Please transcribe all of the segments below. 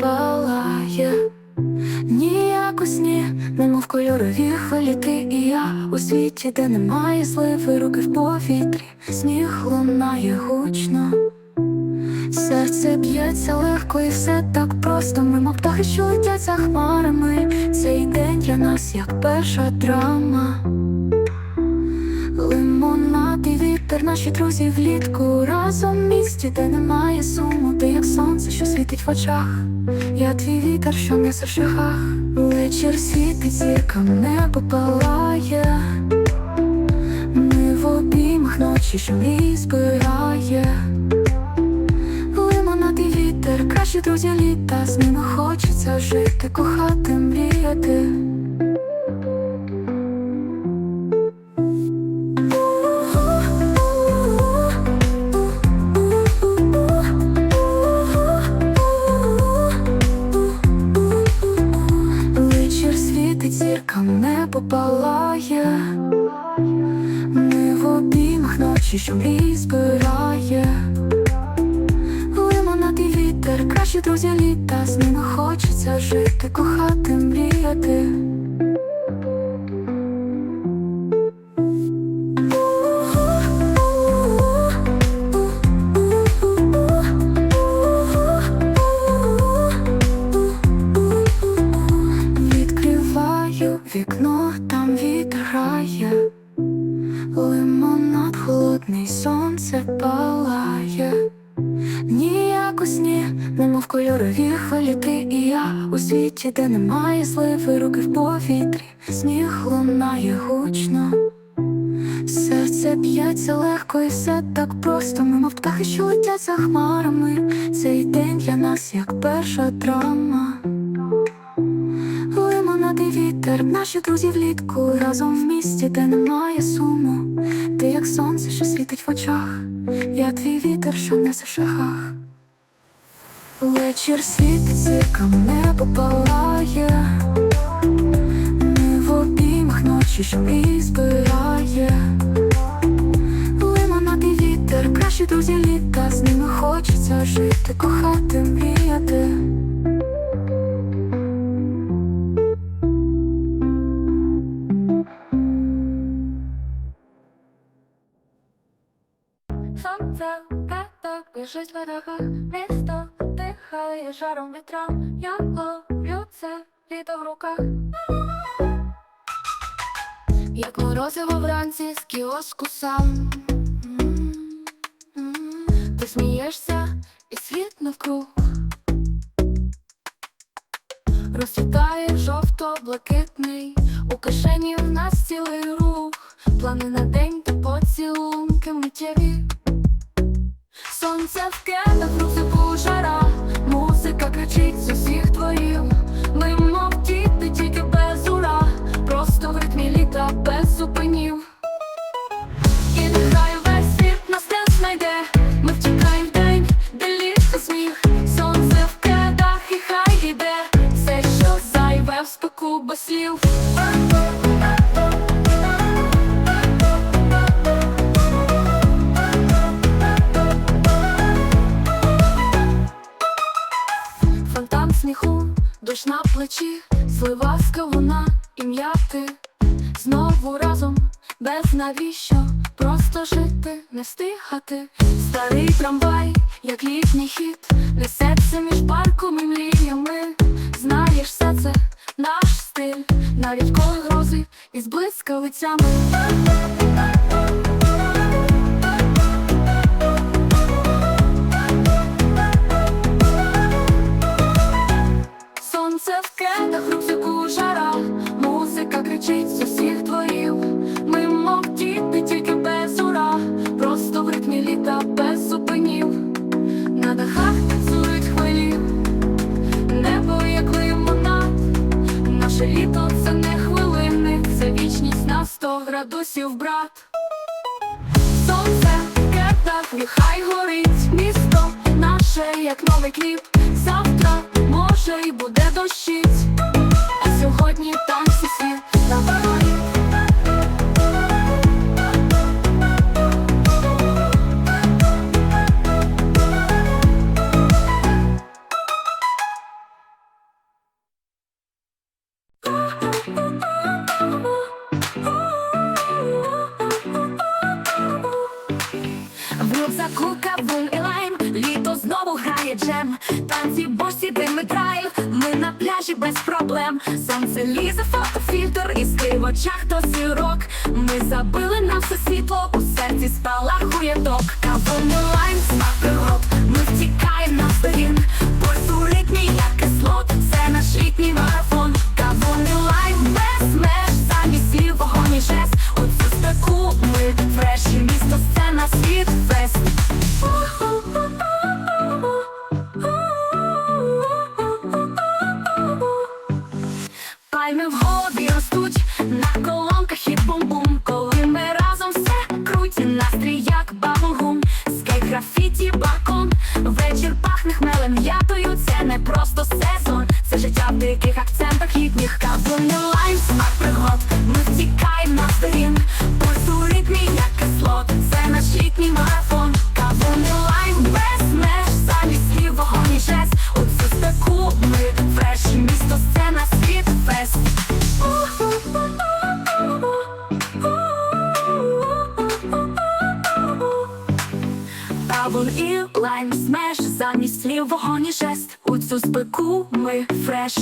палає. Ніяк у сні, немов кольорові хвилі ти і я у світі, де немає зливи, руки в повітрі, сніг лунає гучно. Серце б'ється легко і все так просто. Мимо птахи, що летять за хмарами. Цей день для нас як перша драма. Наші друзі влітку разом в місті, де немає суму, ти як сонце, що світить в очах. Я твій вітер, що несе в шляхах. Вечір світить зіркам, небо палає. Ми в обіймах ночі, що мрій збирає. Лимонад і вітер, кращі друзі літа, з ними хочеться жити, кохати, мріяти. Що мрій збирає. Лимонад і вітер, кращі друзі літа, з ними хочеться жити, кохати, мріяти. Твій вітер, що несе шахах. Вечір зіркам, небо палає. не в обіймах ночі, що і збирає. Лимонад і вітер, кращі друзі літа, з ними хочеться жити, кохати, мріяти. Так в дорогах Місто дихає жаром вітра Я ловлю це літо в руках. Як морозиво вранці з кіоску сам. Ти смієшся і світ навкруг. Розцвітає жовто-блакитний У кишені в нас цілий рух. Плани на день та поцілунки миттєві Сонце в кедах, русику жара Музика кричить з усіх творів. Ми мов діти, тільки без ура. Просто в ритмі літа без зупинів кавуна і м'яти Знову разом, без навіщо, просто жити, не встигати Старий трамвай, як літній хід, несеться між парком і мріями. Знаєш, все це наш стиль, навіть коли грози із блискавицями Сонце в кедах, рюкзаку жара, кричить з усіх дворів. Ми мов діти, тільки без ура, просто в ритмі літа без зупинів. На дахах танцюють хвилі, небо як лимонад. Наше літо це не хвилини, це вічність на сто градусів, брат. Сонце в кедах, нехай горить місто наше, як новий кліп. Очах до зірок. Ми забили на все світло, у серці спалахує ток. Кавуни лайм, смак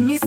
ми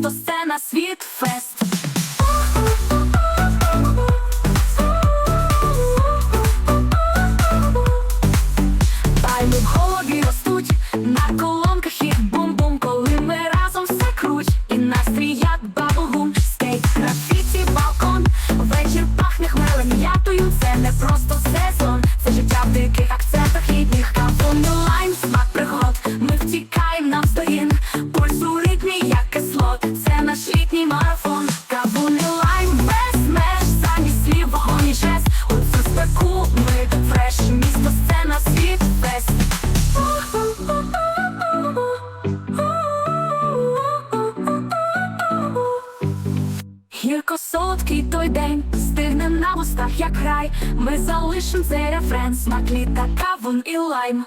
цей рефрен, смак літа, кавун і лайм.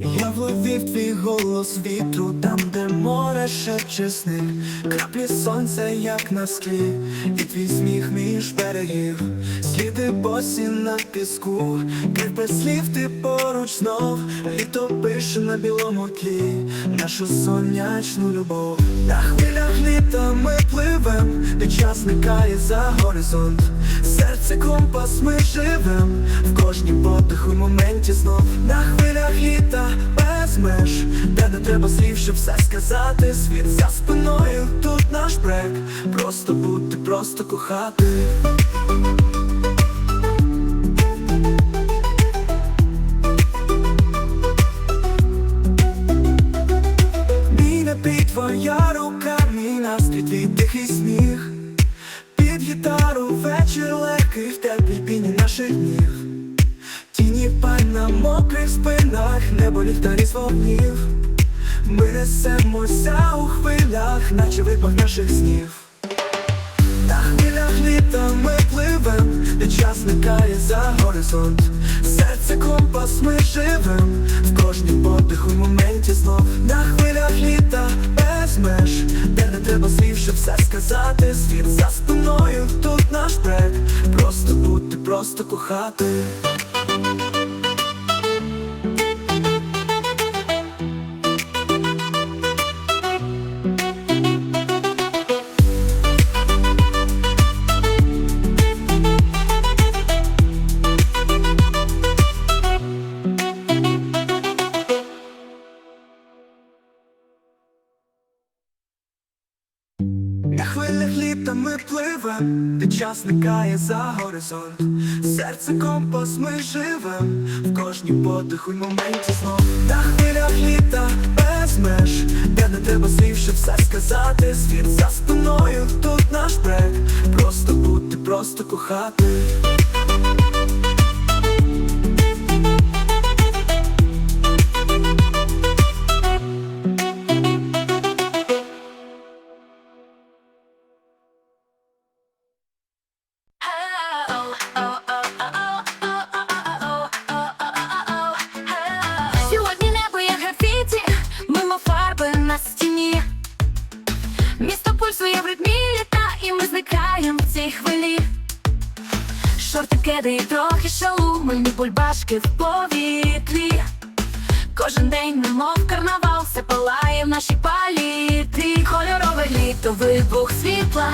Я вловив твій голос море шепче сни Краплі сонця, як на склі, і твій сміх між берегів, сліди босі на піску, крив без слів ти поруч знов, літо пише на білому тлі, нашу сонячну любов. На хвилях літа ми пливем, де час зникає за горизонт. Серце компас ми живем, в кожній подиху моменті знов. На хвилях літа без де не треба слів, щоб все сказати. Світ за спиною, тут наш брек, просто бути, просто кохати. Спинах, небо ліхтарі вогнів. Ми несемося у хвилях, наче випах наших снів. На хвилях літа ми пливем, де час зникає за горизонт. Серце компас ми живем, в кожній подиху моменті знов. На хвилях літа без меж, де не треба слів, щоб все сказати. Світ за спиною, тут наш брек, просто бути, просто кохати. На літами пливе, де час зникає за горизонт. Серце компас ми живем, в кожній подиху й моменті знов. На хвилях літа без меж, де не треба слів, щоб все сказати. Світ за спиною, тут наш брек, просто бути, просто кохати. Ведмеди і трохи шалу, мильні бульбашки в повітрі. Кожен день, немов карнавал, все палає в нашій палітрі. Кольорове літо, вибух світла,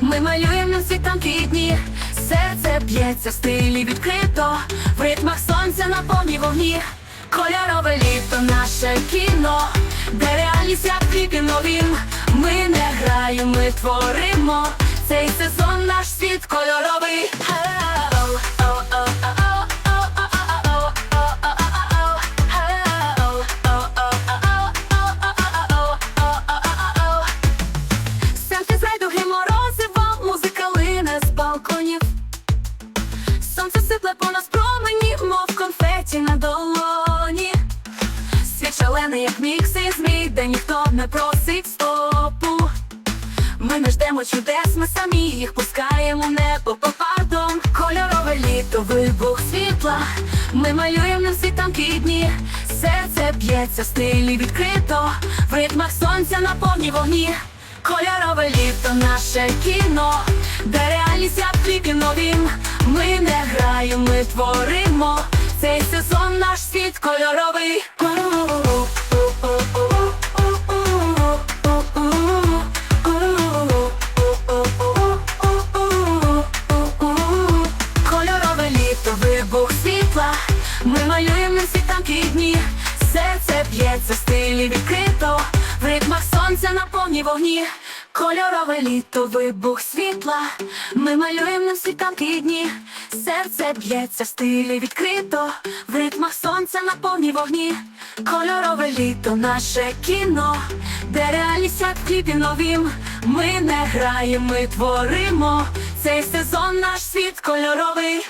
ми малюємо на світанки дні Серце б'ється в стилі відкрито, в ритмах сонця на повній вогні. Кольорове літо, наше кіно, де реальність як новін. Ми не граємо, ми творимо, цей сезон наш світ кольоровий Селфі з райдуги морозиво, музика лине з балконів. Сонце сипле по нас промені, мов конфеті на долоні. Світ як мікс і змій, де ніхто не просить чудес, ми самі їх пускаємо небо попадом. Кольорове літо, вибух світла. Ми малюємо на світанки дні. Серце б'ється в стилі відкрито, в ритмах сонця на повній вогні. Кольорове літо, наше кіно, де реальність як кліпі новін. Ми не граємо, ми творимо. Цей сезон наш світ кольоровий. Відкрито, в ритмах сонця на повній вогні. Кольорове літо, вибух світла. Ми малюємо на світанки дні. Серце б'ється в стилі відкрито, в ритмах сонця на повній вогні. Кольорове літо, наше кіно, де реальність як кліпі новім. Ми не граємо, ми творимо. Цей сезон наш світ кольоровий.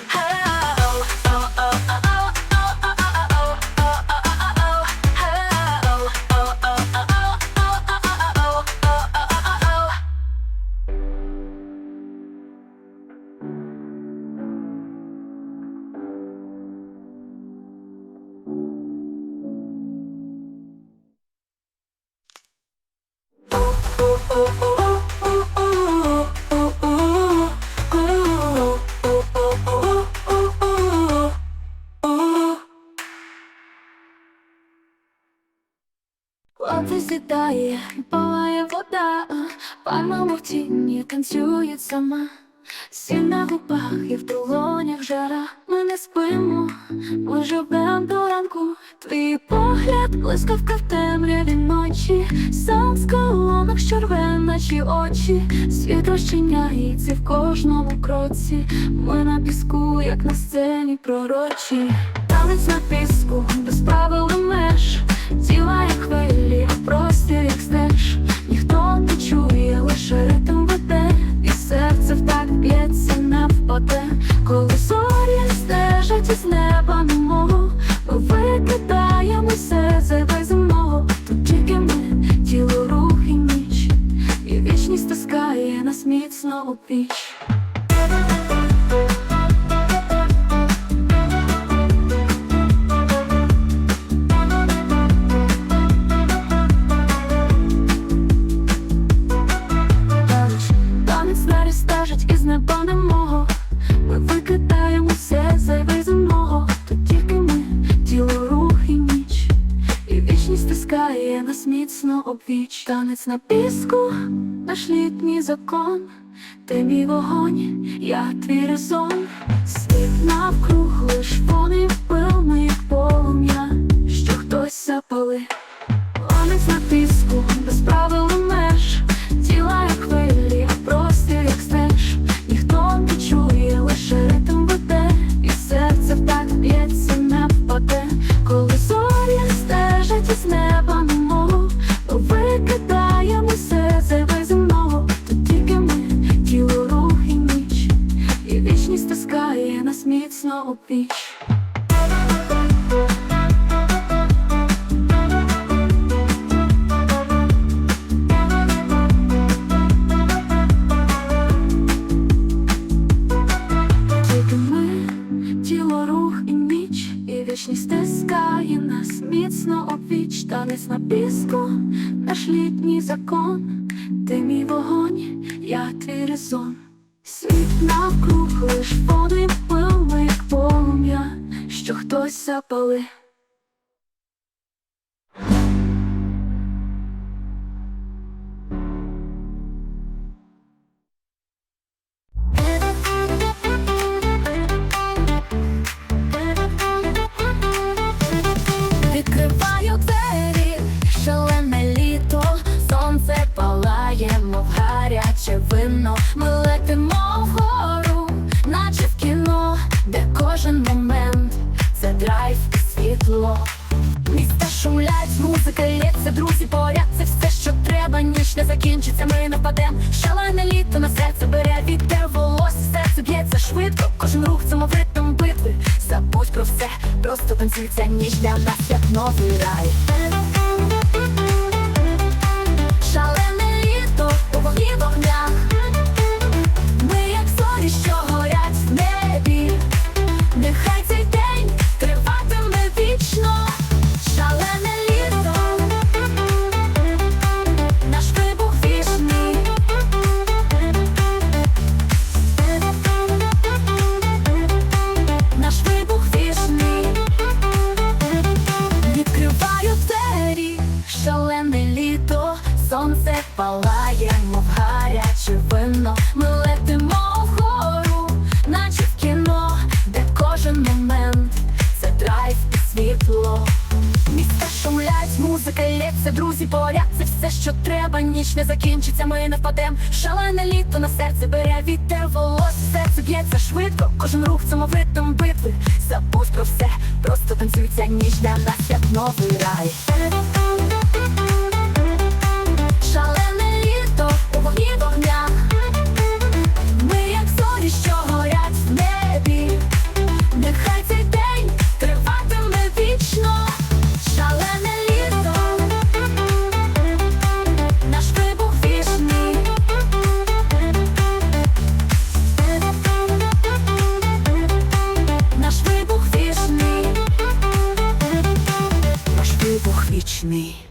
Хлопець сідає, палає вода, пальма в тіні танцює сама. Сіль на губах і в долонях жара. Ми не спимо, ми живем до ранку. Твій погляд, блискавка в темряві ночі. Сам з колонок, що рве наші очі. Світ розчиняється в кожному кроці. Ми на піску, як на сцені пророчі. Танець на піску, без правил і меж. Тіла як хвилі, простір як стеж Ніхто не чує, лише ритм б'ється, не різдво, наш літній закон, ти мій вогонь, я твій резон. Світ навкруг лиш води, пили полум'я, що хтось запалив. кожен момент, це драйв і світло. Міста шумлять, музика лється, друзі поряд, це все, що треба, ніж не закінчиться, ми нападем. Шалене літо на серце бере вітер, волосся, серце б'ється швидко, кожен рух це мов ритм битви. Забудь про все, просто танцюй, ця ніч для нас, як новий рай. і це все, що треба, ніч не закінчиться, ми не впадем. Шалене літо на серце бере вітер волосся, серце б'ється швидко, кожен рух це мов ритм битви. Забудь про все, просто танцюється ніч для нас, як новий рай. me.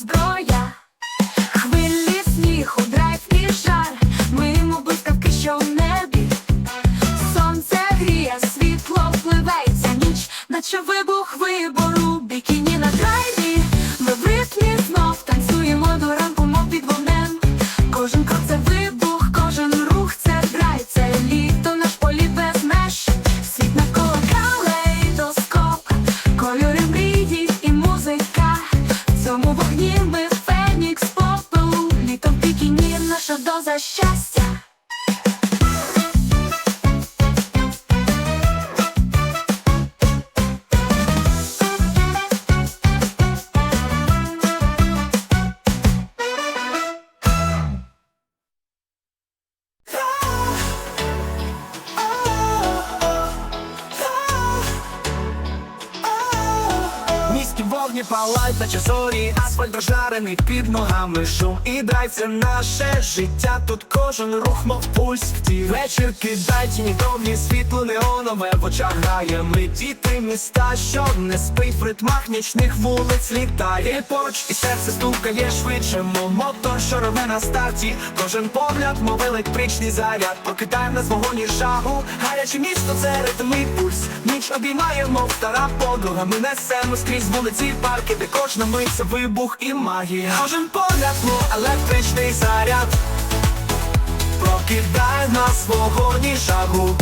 Let's go! Ногами шум і драйв це наше життя. Тут кожен рух, мов пульс ті вечір кидай тіні довгі світло неонове в очах грає. Ми діти міста, що не спить в ритмах нічних вулиць літає. Поруч і серце стукає швидше, мов мотор, що рве на старті. Кожен погляд, мов електричний заряд. Покидаємо нас вогонь і жагу. Гаряче місто це ритм і пульс. Ніч обіймає, мов стара подруга. Ми несемо скрізь вулиці парки, де кожна мить це вибух і магія. Кожен погляд, мов електричний заряд. Прокидає нас вогонь і жагу.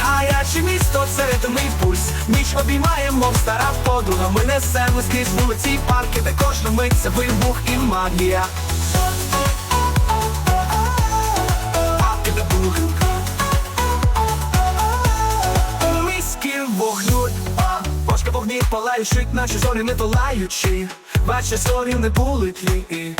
Гаряче місто це і пульс. Ніч обіймає, мов стара подруга. Ми несемо скрізь вулиці і парки, де кожна мить вибух і магія. Міські вогню. Бошка вогні палаючи, наші зорі не палаючи. Баче зорі не були тлі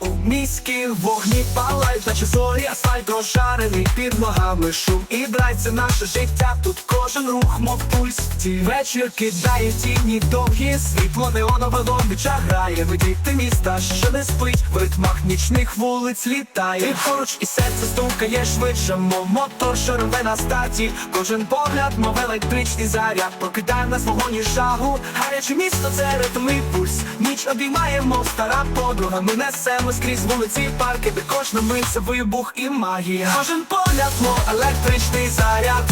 у міські вогні палають, наче зорі, асфальт розжарений під ногами шум і драйв наше життя. Тут кожен рух, мов пульс. Ці вечір кидає тіні довгі, світло неонове ломбіча грає. Ви діти міста, що не спить, в ритмах нічних вулиць літає. І поруч і серце стукає швидше, мов мотор, що рве на старті. Кожен погляд, мов електричний заряд, прокидає нас вогонь і жагу. Гаряче місто це ритм і пульс. Ніч обіймає, мов стара подруга. Ми несемо скрізь вулиці парки, де кожна мить це вибух і магія. Кожен погляд, мов електричний заряд.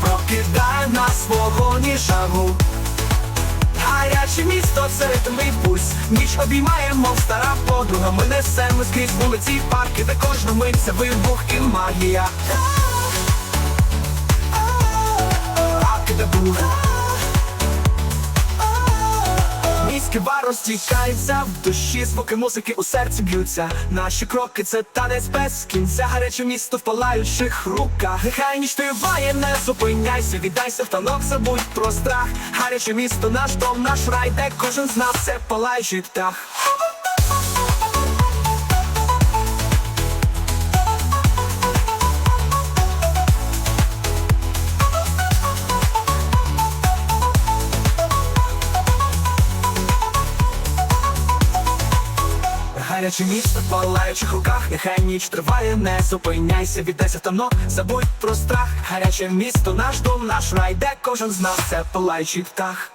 Прокидає нас вогонь і жагу. Гаряче місто це ритм пульс Ніч обіймає, мов стара подруга Ми несемо скрізь вулиці парки, де кожна мить вибух і магія Парки де бух Міський розтікається в душі, звуки музики у серці б'ються. Наші кроки це танець без кінця, гаряче місто в палаючих руках. Нехай ніч триває, не зупиняйся, віддайся в танок, забудь про страх. Гаряче місто, наш дом, наш рай, де кожен з нас це палаючий птах. Гаряче місто в палаючих руках, нехай ніч триває, не зупиняйся, віддайся в танок, забудь про страх. Гаряче місто, наш дом, наш рай, де кожен з нас це палаючий птах.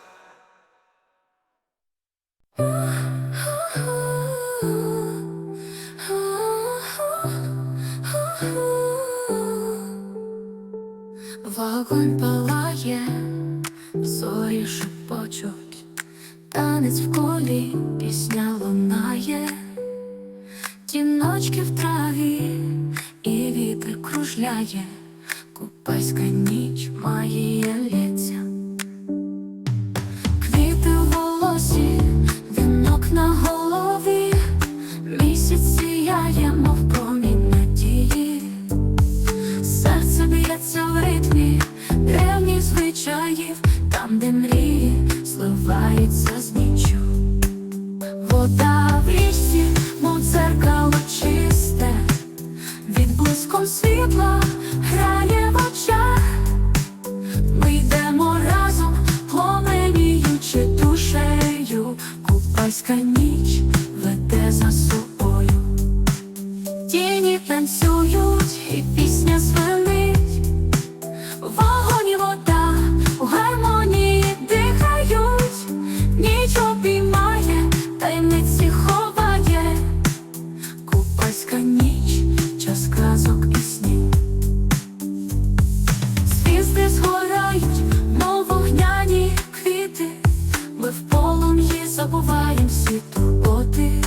Вогонь палає, зорі шепочуть, танець в колі, пісня лунає, тіночки в траві, і вітер кружляє, купайська ніч має лється. Квіти в волосі, вінок на голові, місяць сіяє, мов промінь надії. Серце б'ється в ритмі древніх звичаїв, там, де мрії полум'ї забуваємо всі турботи.